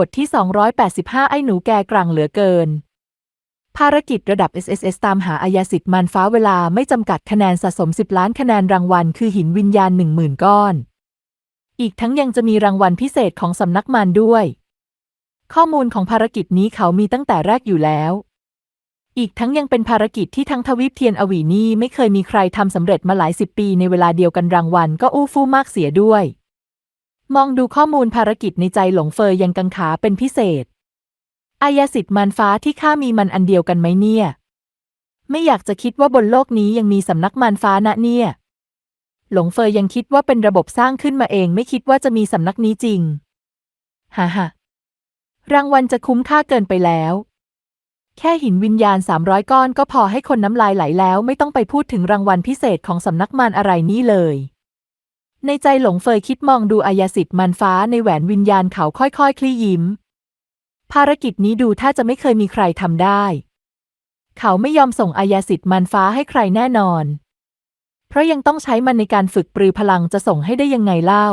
บทที่ 285 ไอ้หนูแกกรังเหลือเกิน ภารกิจระดับ SSS ตามหาอายาสิทธิ์มันฟ้าเวลาไม่จำกัดคะแนนสะสม 10 ล้านคะแนนรางวัลคือหินวิญญาณ 10,000 ก้อน อีกทั้งยังจะมีรางวัลพิเศษของสำนักมันด้วย ข้อมูลของภารกิจนี้เขามีตั้งแต่แรกอยู่แล้ว อีกทั้งยังเป็นภารกิจที่ทั้งทวีปเทียนอวีนี่ไม่เคยมีใครทำสำเร็จมาหลายสิบปีในเวลาเดียวกันรางวัลก็อู้ฟู่มากเสียด้วย มองดูข้อมูลภารกิจในใจหลงเฟยยังกังขาเป็นพิเศษ อายาสิทธิ์มันฟ้าที่ข้ามีมันอันเดียวกันไหมเนี่ย ไม่อยากจะคิดว่าบนโลกนี้ยังมีสำนักมันฟ้านะเนี่ย หลงเฟยยังคิดว่าเป็นระบบสร้างขึ้นมาเองไม่คิดว่าจะมีสำนักนี้จริง ฮ่าฮ่ารางวัลจะคุ้มค่าเกินไปแล้ว แค่หินวิญญาณ 300 ก้อนก็พอให้คนน้ำลายไหลแล้ว ไม่ต้องไปพูดถึงรางวัลพิเศษของสำนักมันอะไรนี้เลย ในใจหลงเฟยคิดมองดูอายาสิทธิ์มันฟ้าในแหวนวิญญาณเขาค่อยๆ คลี่ยิ้ม ภารกิจนี้ดูถ้าจะไม่เคยมีใครทำได้ เขาไม่ยอมส่งอายาสิทธิ์มันฟ้าให้ใครแน่นอน เพราะยังต้องใช้มันในการฝึกปรือพลังจะส่งให้ได้ยังไงเล่า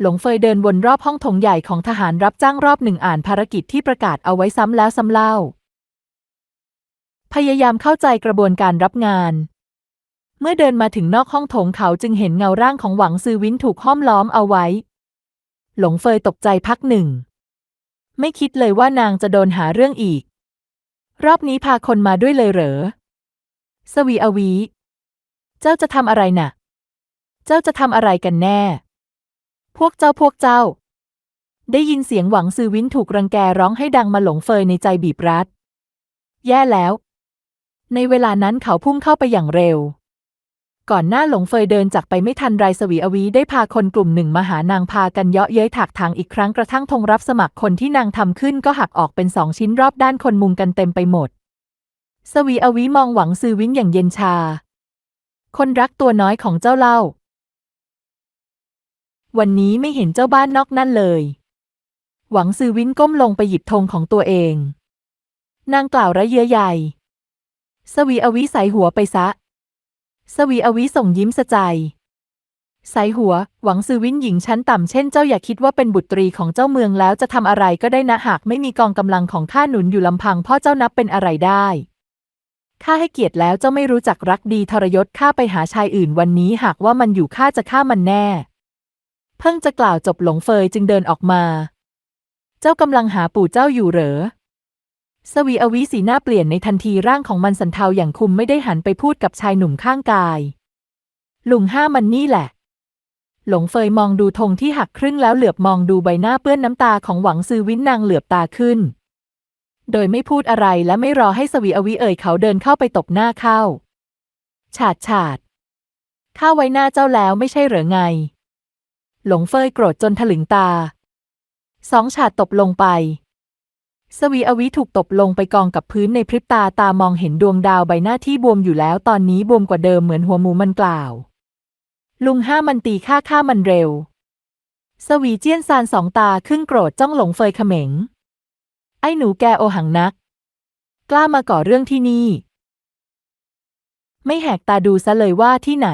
หลงเฟยเดินวนรอบห้องโถงใหญ่ของทหารรับจ้างรอบหนึ่งอ่านภารกิจที่ประกาศเอาไว้ซ้ำแล้วซ้ำเล่า พยายามเข้าใจกระบวนการรับงาน เมื่อเดินมาถึงนอกห้องโถงเขาจึงเห็นเงาร่างของหวังซือวินถูกห้อมล้อมเอาไว้ หลงเฟยตกใจพักหนึ่ง ไม่คิดเลยว่านางจะโดนหาเรื่องอีก รอบนี้พาคนมาด้วยเลยเหรอ สวีอวี เจ้าจะทำอะไรน่ะ เจ้าจะทำอะไรกันแน่ พวกเจ้าพวกเจ้า ได้ยินเสียงหวังซือวินถูกรังแกร้องให้ดังมาหลงเฟยในใจบีบรัด แย่แล้ว ในเวลานั้นเขาพุ่งเข้าไปอย่างเร็ว ก่อนหน้าหลงเฟยเดินจากไปไม่ทันไรสวีอวีได้พาคนกลุ่มหนึ่งมาหานางพากันเยาะเย้ยถากทางอีกครั้งกระทั่งธงรับสมัครคนที่นางทำขึ้นก็หักออกเป็นสองชิ้นรอบด้านคนมุงกันเต็มไปหมด สวีอวีมองหวังซือวินอย่างเย็นชา คนรักตัวน้อยของเจ้าเล่า วันนี้ไม่เห็นเจ้าบ้านนอกนั่นเลย หวังซือวินก้มลงไปหยิบธงของตัวเอง นางกล่าวระเยอะใหญ่ สวีอวิใส่หัวไปซะ สวีอวิส่งยิ้มสะใจใส่หัว หวังซือวินหญิงชั้นต่ำเช่นเจ้าอย่าคิดว่าเป็นบุตรีของเจ้าเมืองแล้วจะทำอะไรก็ได้นะหากไม่มีกองกำลังของข้าหนุนอยู่ลำพังพ่อเจ้านับเป็นอะไรได้ข้าให้เกียรติแล้วเจ้าไม่รู้จักรักดีทรยศข้าไปหาชายอื่นวันนี้หากว่ามันอยู่ข้าจะฆ่ามันแน่ เพิ่งจะกล่าวจบหลงเฟยจึงเดินออกมา เจ้ากำลังหาปู่เจ้าอยู่เหรอ สวีอวิสีหน้าเปลี่ยนในทันทีร่างของมันสันเทาอย่างคุมไม่ได้หันไปพูดกับชายหนุ่มข้างกาย ลุงห้ามันนี่แหละ หลงเฟยมองดูธงที่หักครึ่งแล้วเหลือบมองดูใบหน้าเปื้อนน้ำตาของหวังซือวินนางเหลือบตาขึ้น โดยไม่พูดอะไรและไม่รอให้สวีอวิเอ่ยเขาเดินเข้าไปตบหน้าเข้า ฉาดฉาดข้าไว้หน้าเจ้าแล้วไม่ใช่เหรอไง หลงเฟยโกรธจนถลึงตา สองฉาดตบลงไป สวีอวิถูกตบลงไปกองกับพื้นในพริบตาตามองเห็นดวงดาวใบหน้าที่บวมอยู่แล้วตอนนี้บวมกว่าเดิมเหมือนหัวหมูมันกล่าว ลุงห้ามันตีข้าข้ามันเร็ว สวีเจี้ยนซานสองตาขึ้นโกรธจ้องหลงเฟยเขม็ง ไอ้หนูแกโอหังนัก กล้ามาก่อเรื่องที่นี่ ไม่แหกตาดูซะเลยว่าที่ไหน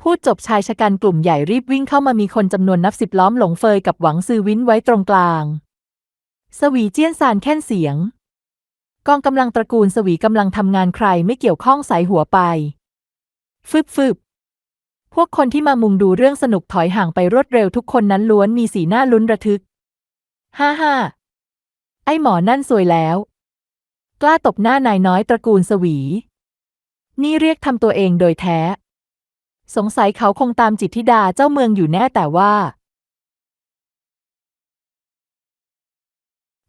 พูดจบชายชะกันกลุ่มใหญ่รีบวิ่งเข้ามามีคนจำนวนนับสิบล้อมหลงเฟยกับหวังซือวินไว้ตรงกลาง สวีเจี้ยนซานแค่นเสียง กองกำลังตระกูลสวีกำลังทำงานใครไม่เกี่ยวข้องสายหัวไป ฟึบฟึบพวกคนที่มามุงดูเรื่องสนุกถอยห่างไปรวดเร็วทุกคนนั้นล้วนมีสีหน้าลุ้นระทึก ฮ่าฮ่าไอหมอนั่นสวยแล้ว กล้าตบหน้านายน้อยตระกูลสวี นี่เรียกทำตัวเองโดยแท้ สงสัยเขาคงตามจิตธิดาเจ้าเมืองอยู่แน่แต่ว่า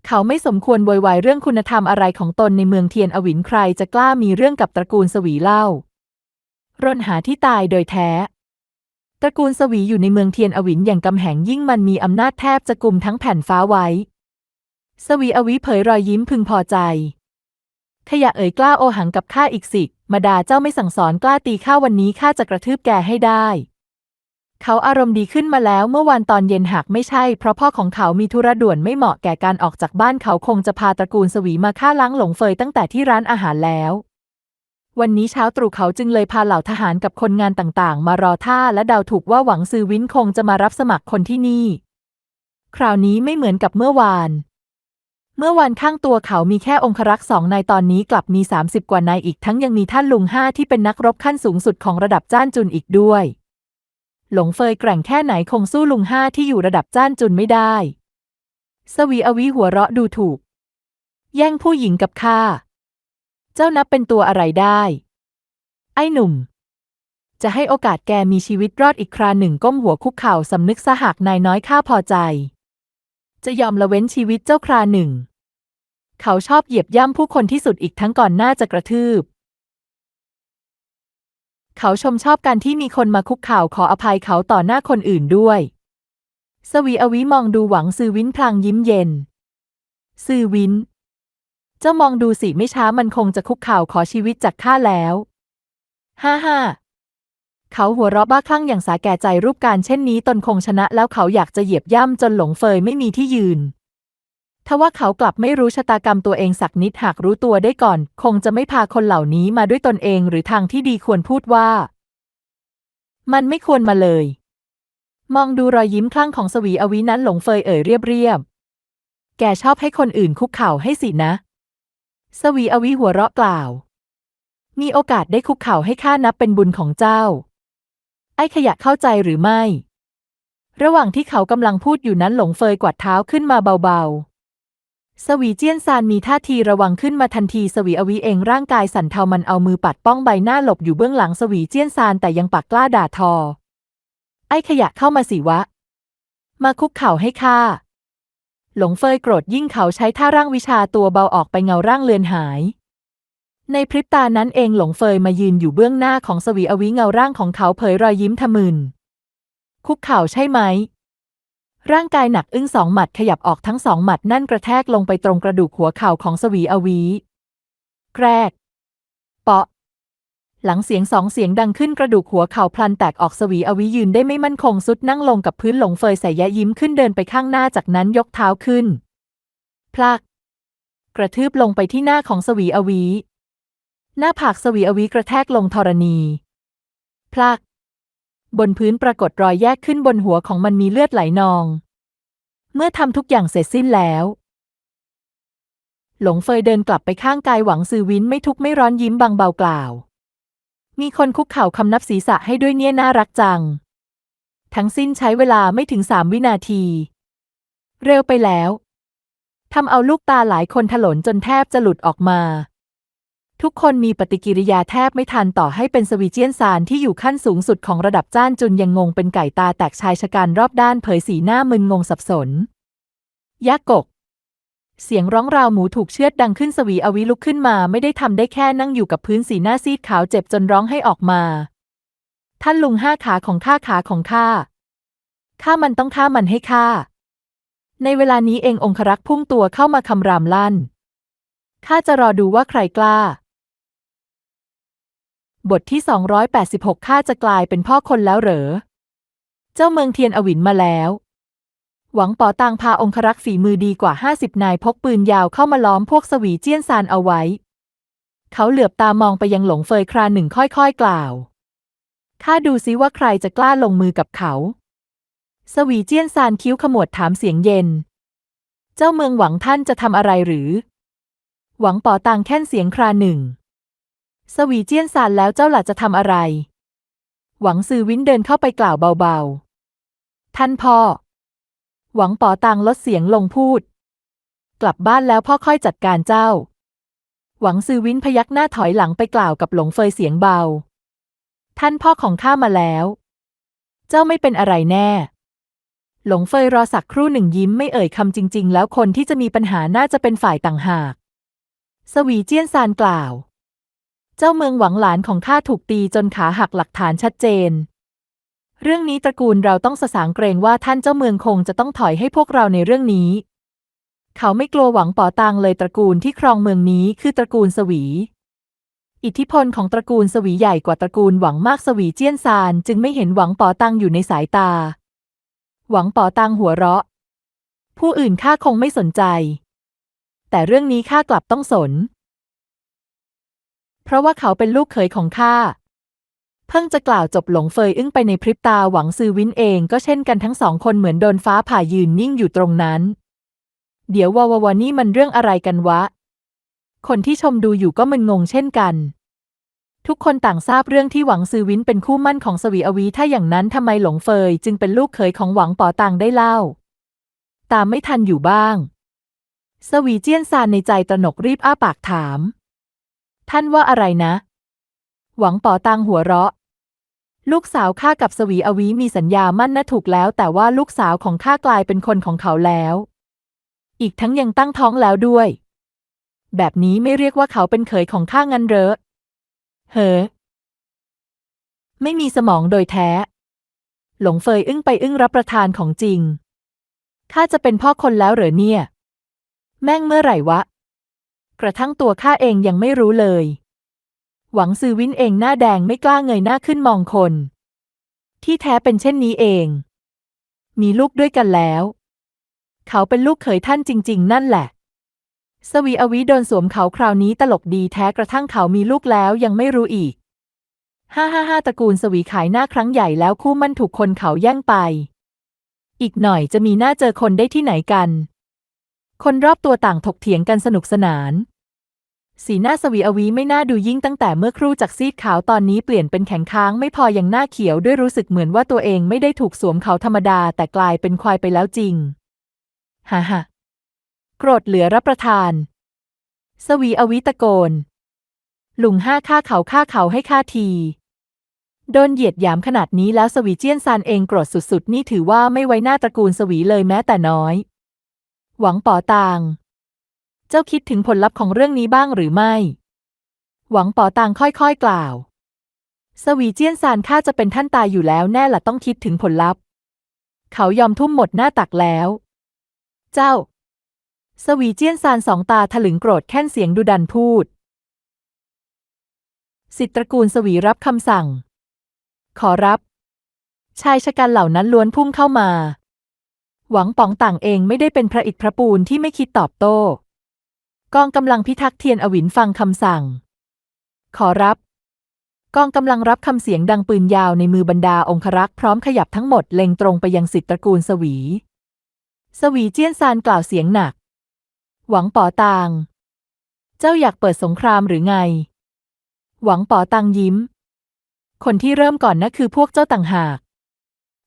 เขาไม่สมควรโวยวายเรื่องคุณธรรมอะไรของตนในเมืองเทียนอวินใครจะกล้ามีเรื่องกับตระกูลสวีเล่า ร่นหาที่ตายโดยแท้ ตระกูลสวีอยู่ในเมืองเทียนอวินอย่างกำแหงยิ่งมันมีอำนาจแทบจะกลุ่มทั้งแผ่นฟ้าไว้ สวีอวิเผยรอยยิ้มพึงพอใจขยะเอ่ยกล้าโอหังกับข้าอีกสิ มาดาเจ้าไม่สั่งสอนกล้าตีข้าวันนี้ข้าจะกระทืบแกให้ได้ เขาอารมณ์ดีขึ้นมาแล้วเมื่อวานตอนเย็นหากไม่ใช่ เพราะพ่อของเขามีธุระด่วนไม่เหมาะแก่การออกจากบ้านเขาคงจะพาตระกูลสวีมาฆ่าล้างหลงเฟยตั้งแต่ที่ร้านอาหารแล้ว วันนี้เช้าตรู่เขาจึงเลยพาเหล่าทหารกับคนงานต่างๆ มารอท่าและเดาถูกว่าหวังซือวินคงจะมารับสมัครคนที่นี่ คราวนี้ไม่เหมือนกับเมื่อวาน เมื่อวานข้างตัวเขามีแค่องครักษ์สองนายตอนนี้กลับมี 30 กว่านายอีกทั้งยังมีท่านลุงห้าที่เป็นนักรบขั้นสูงสุดของระดับจ้านจุนอีกด้วย หลงเฟยแกร่งแค่ไหนคงสู้ลุงห้าที่อยู่ระดับจ้านจุนไม่ได้ สวีอวิหัวเราะดูถูก แย่งผู้หญิงกับข้า เจ้านับเป็นตัวอะไรได้ ไอ้หนุ่ม จะให้โอกาสแกมีชีวิตรอดอีกคราหนึ่งก้มหัวคุกเข่าสำนึกสหากนายน้อยข้าพอใจ จะยอมละเว้นชีวิตเจ้าคราหนึ่ง เขาชอบเหยียบย่ำผู้คนที่สุดอีกทั้งก่อนหน้าจะกระทืบ เขาชมชอบการที่มีคนมาคุกเข่าขออภัยเขาต่อหน้าคนอื่นด้วย สวีอวิมองดูหวังซือวินพลางยิ้มเย็น ซือวิน เจ้ามองดูสิไม่ช้ามันคงจะคุกเข่าขอชีวิตจากข้าแล้ว ฮ่าฮ่าเขาหัวเราะบ้าคลั่งอย่างสาแก่ใจรูปการเช่นนี้ตนคงชนะแล้วเขาอยากจะเหยียบย่ำจนหลงเฟยไม่มีที่ยืน ทว่าเขากลับไม่รู้ชะตากรรมตัวเองสักนิดหากรู้ตัวได้ก่อน คงจะไม่พาคนเหล่านี้มาด้วยตนเองหรือทางที่ดีควรพูดว่า มันไม่ควรมาเลย มองดูรอยยิ้มคลั่งของสวีอวินั้นหลงเฟยเอ่ยเรียบเรียบๆแกชอบให้คนอื่นคุกเข่าให้สินะ สวีอวิหัวเราะกล่าว มีโอกาสได้คุกเข่าให้ข้านับเป็นบุญของเจ้า ไอ้ขยะเข้าใจหรือไม่ ระหว่างที่เขากำลังพูดอยู่นั้นหลงเฟยกวาดเท้าขึ้นมาเบาๆ สวีเจียนซานมีท่าทีระวังขึ้นมาทันทีสวีอวิเองร่างกายสั่นเทามันเอามือปัดป้องใบหน้าหลบอยู่เบื้องหลังสวีเจียนซานแต่ยังปากกล้าด่าทอ ไอ้ขยะเข้ามาสิวะ มาคุกเข่าให้ข้าหลงเฟยโกรธยิ่งเขาใช้ท่าร่างวิชาตัวเบาออกไปเงาร่างเลือนหาย ในพริบตานั้นเองหลงเฟยมายืนอยู่เบื้องหน้าของสวีอวิเงาร่างของเขาเผยรอยยิ้มทะมึนคุกเข่าใช่ไหม ร่างกายหนักอึ้งสองหมัดขยับออกทั้งสองหมัดนั่นกระแทกลงไปตรงกระดูกหัวเข่าของสวีอวี แกรก เปาะ หลังเสียงสองเสียงดังขึ้นกระดูกหัวเข่าพลันแตกออกสวีอวิยืนได้ไม่มั่นคงสุดนั่งลงกับพื้นหลงเฟยใส่แยะยิ้มขึ้นเดินไปข้างหน้าจากนั้นยกเท้าขึ้น พลัก กระทืบลงไปที่หน้าของสวีอวี หน้าผากสวีอวีกระแทกลงธรณี พลัก บนพื้นปรากฏรอยแยกขึ้นบนหัวของมันมีเลือดไหลนอง เมื่อทำทุกอย่างเสร็จสิ้นแล้ว หลงเฟยเดินกลับไปข้างกายหวังซือวินไม่ทุกข์ไม่ร้อนยิ้มบางเบากล่าว มีคนคุกเข่าคำนับศีรษะให้ด้วยเนี่ยน่ารักจัง ทั้งสิ้นใช้เวลาไม่ถึงสามวินาที เร็วไปแล้วทำเอาลูกตาหลายคนถลนจนแทบจะหลุดออกมา ทุกคนมีปฏิกิริยาแทบไม่ทันต่อให้เป็นสวีเจียนซานที่อยู่ขั้นสูงสุดของระดับจ้านจุนยังงงเป็นไก่ตาแตกชายชะกันรอบด้านเผยสีหน้ามึนงงสับสนยักษ์กก เสียงร้องราวหมูถูกเชือดดังขึ้นสวีอวิลุกขึ้นมาไม่ได้ทำได้แค่นั่งอยู่กับพื้นสีหน้าซีดขาวเจ็บจนร้องให้ออกมา ท่านลุงห้าขาของข้าขาของข้าข้ามันต้องฆ่ามันให้ข้าในเวลานี้เององครักษ์พุ่งตัวเข้ามาคำรามลั่นข้าจะรอดูว่าใครกล้า บทที่ 286 ข้าจะกลายเป็นพ่อคนแล้วเหรอ เจ้าเมืองเทียนอวินมาแล้ว หวังป๋อตางพาองครักษ์ฝีมือดีกว่า 50 นายพกปืนยาวเข้ามาล้อมพวกสวีเจี้ยนซานเอาไว้ เขาเหลือบตามองไปยังหลงเฟยคราหนึ่งค่อยๆกล่าว ข้าดูซิว่าใครจะกล้าลงมือกับเขา สวีเจี้ยนซานคิ้วขมวดถามเสียงเย็น เจ้าเมืองหวังท่านจะทำอะไรหรือ หวังป๋อตางแค่นเสียงคราหนึ่ง สวีเจียนซานแล้วเจ้าหล่ะจะทำอะไร หวังซือวินเดินเข้าไปกล่าวเบาๆ ท่านพ่อ หวังป๋อตางลดเสียงลงพูด กลับบ้านแล้วพ่อค่อยจัดการเจ้า หวังซือวินพยักหน้าถอยหลังไปกล่าวกับหลงเฟยเสียงเบา ท่านพ่อของข้ามาแล้ว เจ้าไม่เป็นอะไรแน่ หลงเฟยรอสักครู่หนึ่งยิ้มไม่เอ่ยคำจริง ๆ แล้วคนที่จะมีปัญหาน่าจะเป็นฝ่ายต่างหาก สวีเจียนซานกล่าว เจ้าเมืองหวังหลานของข้าถูกตีจนขาหักหลักฐานชัดเจน เรื่องนี้ตระกูลเราต้องสสางเกรงว่าท่านเจ้าเมืองคงจะต้องถอยให้พวกเราในเรื่องนี้ เขาไม่กลัวหวังป๋อตางเลยตระกูลที่ครองเมืองนี้คือตระกูลสวี อิทธิพลของตระกูลสวีใหญ่กว่าตระกูลหวังมากสวีเจี้ยนซานจึงไม่เห็นหวังป๋อตังอยู่ในสายตา หวังป๋อตังหัวเราะ ผู้อื่นข้าคงไม่สนใจ แต่เรื่องนี้ข้ากลับต้องสน เพราะว่าเขาเป็นลูกเขยของข้า เพิ่งจะกล่าวจบหลงเฟยอึ้งไปในพริบตาหวังซือวินเองก็เช่นกันทั้งสองคนเหมือนโดนฟ้าผ่ายืนนิ่งอยู่ตรงนั้น เดี๋ยววาวาวานี่มันเรื่องอะไรกันวะ คนที่ชมดูอยู่ก็มึนงงเช่นกัน ทุกคนต่างทราบเรื่องที่หวังซือวินเป็นคู่มั่นของสวีอวีถ้าอย่างนั้นทำไมหลงเฟยจึงเป็นลูกเขยของหวังป๋อตังได้เล่า ตามไม่ทันอยู่บ้างสวีเจียนซานในใจตระหนกรีบอ้าปากถาม ท่านว่าอะไรนะ หวังป๋อตังหัวเราะ ลูกสาวข้ากับสวีอวีมีสัญญามั่นนะถูกแล้ว แต่ว่าลูกสาวของข้ากลายเป็นคนของเขาแล้ว อีกทั้งยังตั้งท้องแล้วด้วย แบบนี้ไม่เรียกว่าเขาเป็นเขยของข้างันเหรอเฮ้อไม่มีสมองโดยแท้ หลงเฟยอึ้งไปอึ้งรับประทานของจริง ข้าจะเป็นพ่อคนแล้วเหรอเนี่ย แม่งเมื่อไหร่วะ กระทั่งตัวข้าเองยังไม่รู้เลย หวังซือวินเองหน้าแดงไม่กล้าเงยหน้าขึ้นมองคน ที่แท้เป็นเช่นนี้เอง มีลูกด้วยกันแล้ว เขาเป็นลูกเขยท่านจริง ๆ นั่นแหละ สวีอวิโดนสวมเขาคราวนี้ตลกดีแท้กระทั่งเขามีลูกแล้วยังไม่รู้อีกห้าห้าห้าตระกูลสวีขายหน้าครั้งใหญ่แล้วคู่มั่นถูกคนเขาแย่งไป อีกหน่อยจะมีหน้าเจอคนได้ที่ไหนกัน คนรอบตัวต่างถกเถียงกันสนุกสนาน สีหน้าสวีอวีไม่น่าดูยิ่งตั้งแต่เมื่อครู่จากซีดขาวตอนนี้เปลี่ยนเป็นแข็งค้างไม่พอยังหน้าเขียวด้วยรู้สึกเหมือนว่าตัวเองไม่ได้ถูกสวมเขาธรรมดาแต่กลายเป็นควายไปแล้วจริง ฮ่าฮ่าโกรธเหลือรับประทาน สวีอวิตะโกนหลุงห้าฆ่าเขาฆ่าเขาให้ฆ่าที โดนเหยียดหยามขนาดนี้แล้วสวีเจียนซานเองโกรธสุดๆ นี่ถือว่าไม่ไว้หน้าตระกูลสวีเลยแม้แต่น้อย หวังป๋อตาง เจ้าคิดถึงผลลัพธ์ของเรื่องนี้บ้างหรือไม่ หวังป๋อตางค่อยๆกล่าว สวีเจียนซานข้าจะเป็นท่านตายอยู่แล้วแน่ละต้องคิดถึงผลลัพธ์ เขายอมทุ่มหมดหน้าตักแล้ว เจ้า สวีเจียนซานสองตาถลึงโกรธแค่นเสียงดุดันพูด สิทธิตระกูลสวีรับคำสั่ง ขอรับ ชายชะกันเหล่านั้นล้วนพุ่งเข้ามา หวังป๋องต่างเองไม่ได้เป็นพระอิฐพระปูนที่ไม่คิดตอบโต้ กองกำลังพิทักษ์เทียนอวินฟังคำสั่ง ขอรับ กองกำลังรับคำเสียงดังปืนยาวในมือบรรดาองครักษ์พร้อมขยับทั้งหมดเล็งตรงไปยังสิทธิตระกูลสวี สวีเจี้ยนซานกล่าวเสียงหนัก หวังป๋อตาง เจ้าอยากเปิดสงครามหรือไง หวังป๋อตังยิ้ม คนที่เริ่มก่อนนะคือพวกเจ้าต่างหาก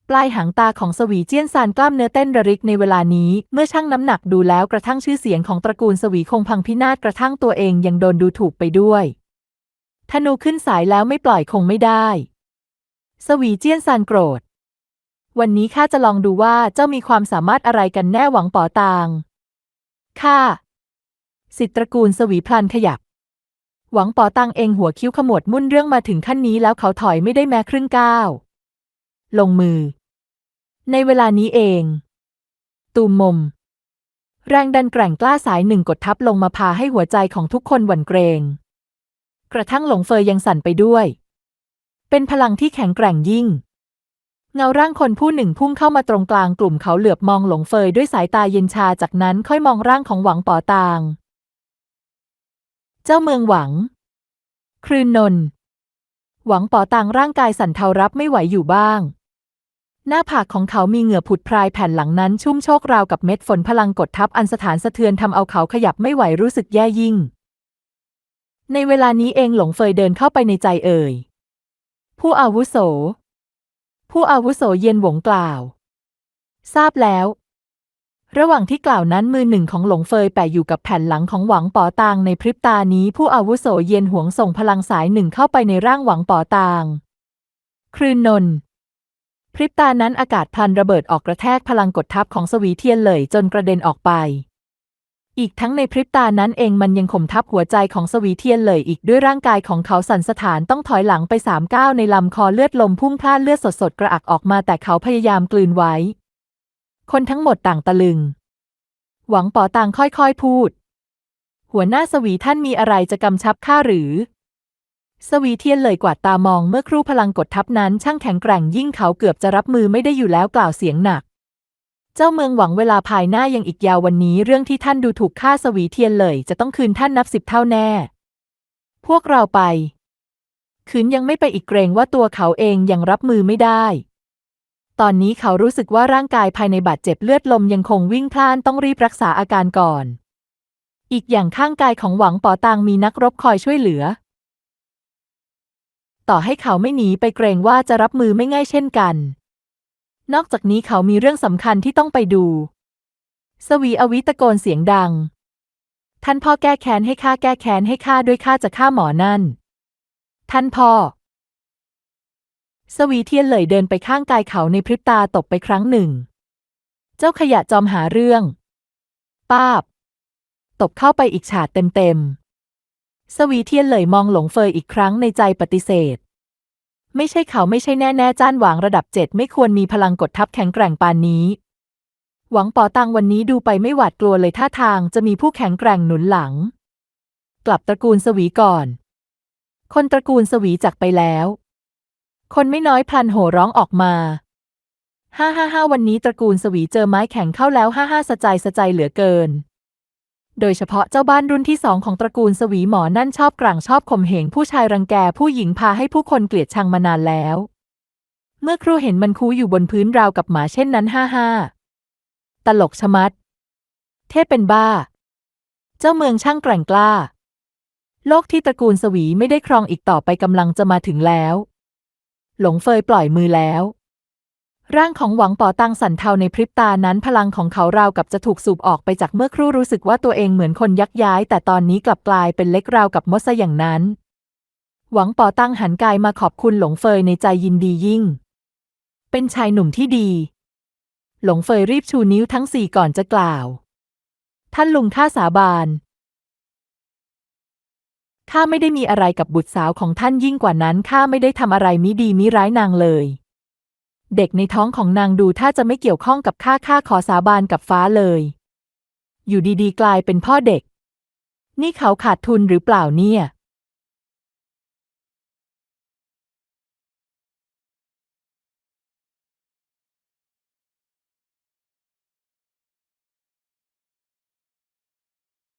ปลายหางตาของสวีเจี้ยนซานกล้ามเนื้อเต้นระริกในเวลานี้ เมื่อชั่งน้ำหนักดูแล้วกระทั่งชื่อเสียงของตระกูลสวีคงพังพินาศกระทั่งตัวเองยังโดนดูถูกไปด้วยธนูขึ้นสายแล้วไม่ปล่อยคงไม่ได้ สวีเจี้ยนซานโกรธ วันนี้ข้าจะลองดูว่าเจ้ามีความสามารถอะไรกันแน่หวังป๋อตางข้าสิทธิตระกูลสวีพลันขยับ หวังป๋อตังเองหัวคิ้วขมวดมุ่นเรื่องมาถึงขั้นนี้แล้วเขาถอยไม่ได้แม้ครึ่งก้าว ลงมือ ในเวลานี้เอง ตูมมม แรงดันแกร่งกล้าสายหนึ่งกดทับลงมาพาให้หัวใจของทุกคนหวั่นเกรง กระทั่งหลงเฟยยังสั่นไปด้วย เป็นพลังที่แข็งแกร่งยิ่ง เงาร่างคนผู้หนึ่งพุ่งเข้ามาตรงกลางกลุ่มเขาเหลือบมองหลงเฟยด้วยสายตาเย็นชาจากนั้นค่อยมองร่างของหวังป๋อตาง เจ้าเมืองหวัง ครืนนนหวังป๋อตางร่างกายสั่นเทารับไม่ไหวอยู่บ้าง หน้าผากของเขามีเหงื่อผุดพรายแผ่นหลังนั้นชุ่มโชกราวกับเม็ดฝนพลังกดทับอันสถานสะเทือนทำเอาเขาขยับไม่ไหวรู้สึกแย่ยิ่ง ในเวลานี้เองหลงเฟยเดินเข้าไปในใจเอ่ย ผู้อาวุโส ผู้อาวุโสเย็นหวงกล่าว ทราบแล้ว ระหว่างที่กล่าวนั้นมือหนึ่งของหลงเฟยแปะอยู่กับแผ่นหลังของหวังป๋อตางในพริบตานี้ ผู้อาวุโสเย็นหวงส่งพลังสายหนึ่งเข้าไปในร่างหวังป๋อตาง ครืนนนท์ พริบตานั้นอากาศพันระเบิดออกกระแทกพลังกดทับของสวีเทียนเลยจนกระเด็นออกไป อีกทั้งในพริบตานั้นเองมันยังข่มทับหัวใจของสวีเทียนเลยอีกด้วยร่างกายของเขาสั่นสะท้านต้องถอยหลังไปสามก้าวในลำคอเลือดลมพุ่งพล่านเลือดสดๆกระอักออกมาแต่เขาพยายามกลืนไว้ คนทั้งหมดต่างตะลึง หวังป๋อต่างค่อยๆพูด หัวหน้าสวีท่านมีอะไรจะกำชับข้าหรือ สวีเทียนเลยกวาดตามองเมื่อครู่พลังกดทับนั้นช่างแข็งแกร่งยิ่งเขาเกือบจะรับมือไม่ได้อยู่แล้วกล่าวเสียงหนัก เจ้าเมืองหวังเวลาภายหน้ายังอีกยาววันนี้เรื่องที่ท่านดูถูกข้าสวีเทียนเลยจะต้องคืนท่านนับสิบเท่าแน่ พวกเราไป คืนยังไม่ไปอีกเกรงว่าตัวเขาเองยังรับมือไม่ได้ ตอนนี้เขารู้สึกว่าร่างกายภายในบาดเจ็บเลือดลมยังคงวิ่งพล่านต้องรีบรักษาอาการก่อน อีกอย่างข้างกายของหวังป๋อตางมีนักรบคอยช่วยเหลือ ต่อให้เขาไม่หนีไปเกรงว่าจะรับมือไม่ง่ายเช่นกัน นอกจากนี้เขามีเรื่องสำคัญที่ต้องไปดู สวีอวิตะโกนเสียงดัง ท่านพ่อแก้แค้นให้ข้าแก้แค้นให้ข้าด้วยข้าจะฆ่าหมอนั่น ท่านพ่อ สวีเทียนเลยเดินไปข้างกายเขาในพริบตาตบไปครั้งหนึ่ง เจ้าขยะจอมหาเรื่อง ป้าบ ตบเข้าไปอีกฉาดเต็มๆ สวีเทียนเหลยมองหลงเฟยอีกครั้งในใจปฏิเสธ ไม่ใช่เขาไม่ใช่แน่แน่จ้านหวางระดับเจ็ดไม่ควรมีพลังกดทับแข็งแกร่งปานนี้ หวังปอตังวันนี้ดูไปไม่หวาดกลัวเลยท่าทางจะมีผู้แข็งแกร่งหนุนหลัง กลับตระกูลสวีก่อน คนตระกูลสวีจากไปแล้ว คนไม่น้อยพลันโห่ร้องออกมาห้าห้าห้าวันนี้ตระกูลสวีเจอไม้แข็งเข้าแล้วห้าห้าสะใจสะใจเหลือเกิน โดยเฉพาะเจ้าบ้านรุ่นที่สองของตระกูลสวีหมอนั่นชอบกลางชอบข่มเหงผู้ชายรังแกผู้หญิงพาให้ผู้คนเกลียดชังมานานแล้ว เมื่อครูเห็นมันคูอยู่บนพื้นราวกับหมาเช่นนั้นห้าห้าตลกชะมัด เทพเป็นบ้า เจ้าเมืองช่างแกร่งกล้า โลกที่ตระกูลสวีไม่ได้ครองอีกต่อไปกำลังจะมาถึงแล้ว หลงเฟยปล่อยมือแล้ว ร่างของหวังป่อตังสันเทาในพริบตานั้นพลังของเขาราวกับจะถูกสูบออกไปจากเมื่อครู่รู้สึกว่าตัวเองเหมือนคนยักย้าย แต่ตอนนี้กลับกลายเป็นเล็กราวกับมดซะอย่างนั้น หวังป่อตังหันกายมาขอบคุณหลงเฟยในใจยินดียิ่ง เป็นชายหนุ่มที่ดี หลงเฟยรีบชูนิ้วทั้งสี่ก่อนจะกล่าว ท่านลุงข้าสาบานข้าไม่ได้มีอะไรกับบุตรสาวของท่านยิ่งกว่านั้นข้าไม่ได้ทำอะไรมิดีมิร้ายนางเลย เด็กในท้องของนางดูถ้าจะไม่เกี่ยวข้องกับข้าข้าขอสาบานกับฟ้าเลย อยู่ดีๆ กลายเป็นพ่อเด็ก นี่เขาขาดทุนหรือเปล่าเนี่ย